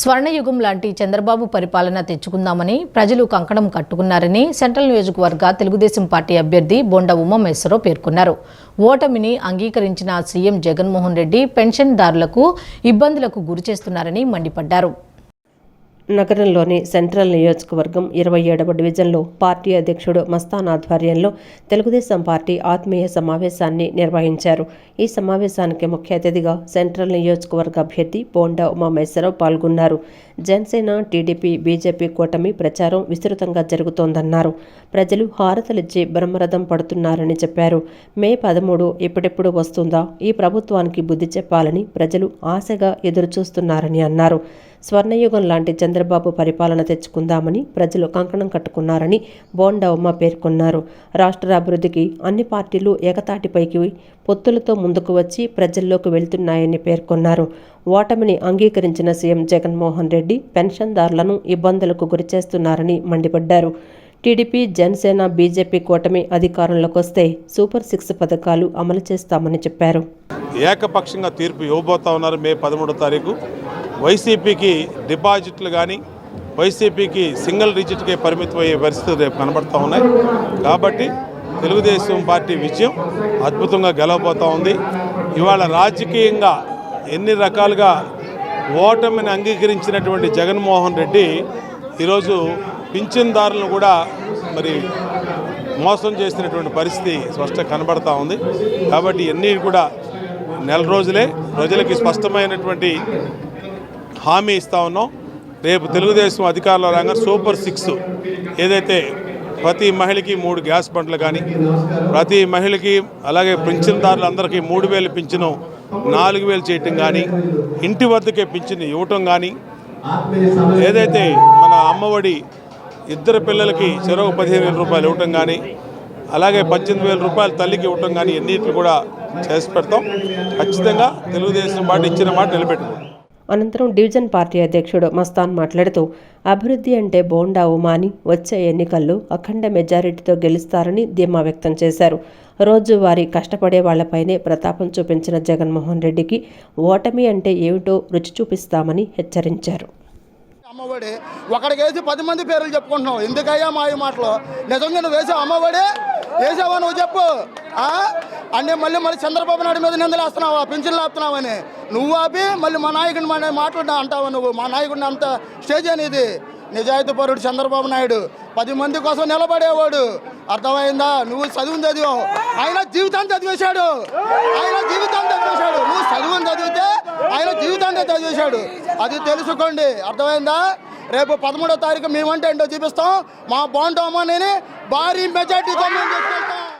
స్వర్ణయుగం లాంటి చంద్రబాబు పరిపాలన తెచ్చుకుందామని ప్రజలు కంకణం కట్టుకున్నారని సెంట్రల్ నియోజకవర్గ తెలుగుదేశం పార్టీ అభ్యర్థి బొండ ఉమామేశ్వరరావు పేర్కొన్నారు. ఓటమిని అంగీకరించిన సీఎం జగన్మోహన్ రెడ్డి పెన్షన్దారులకు ఇబ్బందులకు గురిచేస్తున్నారని మండిపడ్డారు. నగరంలోని సెంట్రల్ నియోజకవర్గం ఇరవై ఏడవ డివిజన్లో పార్టీ అధ్యక్షుడు మస్తాన్ ఆధ్వర్యంలో తెలుగుదేశం పార్టీ ఆత్మీయ సమావేశాన్ని నిర్వహించారు. ఈ సమావేశానికి ముఖ్య అతిథిగా సెంట్రల్ నియోజకవర్గ అభ్యర్థి బోండా ఉమామేశ్వరరావు పాల్గొన్నారు. జనసేన టీడీపీ బీజేపీ కూటమి ప్రచారం విస్తృతంగా జరుగుతోందన్నారు. ప్రజలు హారతలిచ్చి బ్రహ్మరథం పడుతున్నారని చెప్పారు. మే పదమూడు ఎప్పుడెప్పుడు వస్తుందా? ఈ ప్రభుత్వానికి బుద్ధి చెప్పాలని ప్రజలు ఆశగా ఎదురుచూస్తున్నారని అన్నారు. స్వర్ణయుగం లాంటి చంద్రబాబు పరిపాలన తెచ్చుకుందామని ప్రజలు కంకణం కట్టుకున్నారని బోండా ఉమ్మ పేర్కొన్నారు. రాష్ట్ర అభివృద్ధికి అన్ని పార్టీలు ఏకతాటిపైకి పొత్తులతో ముందుకు వచ్చి ప్రజల్లోకి వెళ్తున్నాయని పేర్కొన్నారు. ఓటమిని అంగీకరించిన సీఎం జగన్మోహన్ రెడ్డి పెన్షన్దారులను ఇబ్బందులకు గురిచేస్తున్నారని మండిపడ్డారు. టీడీపీ జనసేన బీజేపీ కూటమి అధికారంలోకి వస్తే సూపర్ సిక్స్ పథకాలు అమలు చేస్తామని చెప్పారు. ఏకపక్షంగా తీర్పు ఇవ్వబోతా ఉన్నారు మే పదమూడో తారీఖు. వైసీపీకి డిపాజిట్లు కానీ వైసీపీకి సింగిల్ డిజిట్కే పరిమితం అయ్యే పరిస్థితులు రేపు కనబడుతూ ఉన్నాయి. కాబట్టి తెలుగుదేశం పార్టీ విజయం అద్భుతంగా గెలవబోతూ ఉంది. ఇవాళ రాజకీయంగా ఎన్ని రకాలుగా ఓటమిని అంగీకరించినటువంటి జగన్మోహన్ రెడ్డి ఈరోజు పింఛన్దారులను కూడా మరి మోసం చేసినటువంటి పరిస్థితి స్పష్టంగా కనబడతా ఉంది. కాబట్టి ఇవన్నీ కూడా నెల రోజులే. ప్రజలకి స్పష్టమైనటువంటి హామీ ఇస్తా ఉన్నాం. రేపు తెలుగుదేశం అధికారంలో రాగా సూపర్ సిక్స్ ఏదైతే ప్రతి మహిళకి మూడు గ్యాస్ బండ్లు కానీ ప్రతి మహిళకి అలాగే పింఛన్దారులందరికీ మూడు వేలు పింఛను నాలుగు వేలు చేయటం కానీ ఇంటి వద్దకే పింఛను ఇవ్వటం కానీ ఏదైతే మన అమ్మఒడి ఇద్దరు పిల్లలకి చెరవు పదిహేను వేల రూపాయలు ఇవ్వటం కానీ అలాగే పద్దెనిమిది వేల రూపాయలు తల్లికి ఇవ్వటం కానీ ఎన్నిటిని కూడా చేసి పెడతాం. ఖచ్చితంగా తెలుగుదేశం పార్టీ ఇచ్చిన మాట నిలబెట్టుకుంటాం అనంతరం డివిజన్ పార్టీ అధ్యక్షుడు మస్తాన్ మాట్లాడుతూ అభివృద్ధి అంటే బోండా ఉమాని వచ్చే ఎన్నికల్లో అఖండ మెజారిటీతో గెలుస్తారని ధీమా వ్యక్తం చేశారు. రోజువారీ కష్టపడే వాళ్ళపైనే ప్రతాపం చూపించిన జగన్మోహన్ రెడ్డికి ఓటమి అంటే ఏమిటో రుచి చూపిస్తామని హెచ్చరించారు. అమ్మఒడి ఒకడికి వేసి పది మంది పేర్లు చెప్పుకుంటున్నావు. ఎందుకయ్యా మా ఈ మాటలు? నిజంగా నువ్వు వేసావు అమ్మఒడి? వేసావా నువ్వు చెప్పు. ఆ? అంటే మళ్ళీ మళ్ళీ చంద్రబాబు నాయుడు మీద నిందలు వేస్తున్నావా పింఛన్లు ఆపుతున్నావని. నువ్వు ఆపి మళ్ళీ మా నాయకుడిని మన మాట్లాడినా అంటావా నువ్వు? మా నాయకుడిని అంత స్టేజ్ అనేది. నిజాయితీ పరుడు చంద్రబాబు నాయుడు. పది మంది కోసం నిలబడేవాడు. అర్థమైందా? నువ్వు చదువుని చదివావు. ఆయన జీవితాన్ని చదివేశాడు. ఆయన జీవితాన్ని చదివేశాడు. నువ్వు చదువుని చదివితే ఆయన జీవితాన్ని చదివేశాడు. అది తెలుసుకోండి. అర్థమైందా? రేపు పదమూడో తారీఖు మేమంటే ఏంటో చూపిస్తాం. మా బాగుంటామో నేను భారీ మెజార్టీతో మేము తీసుకెళ్తాం.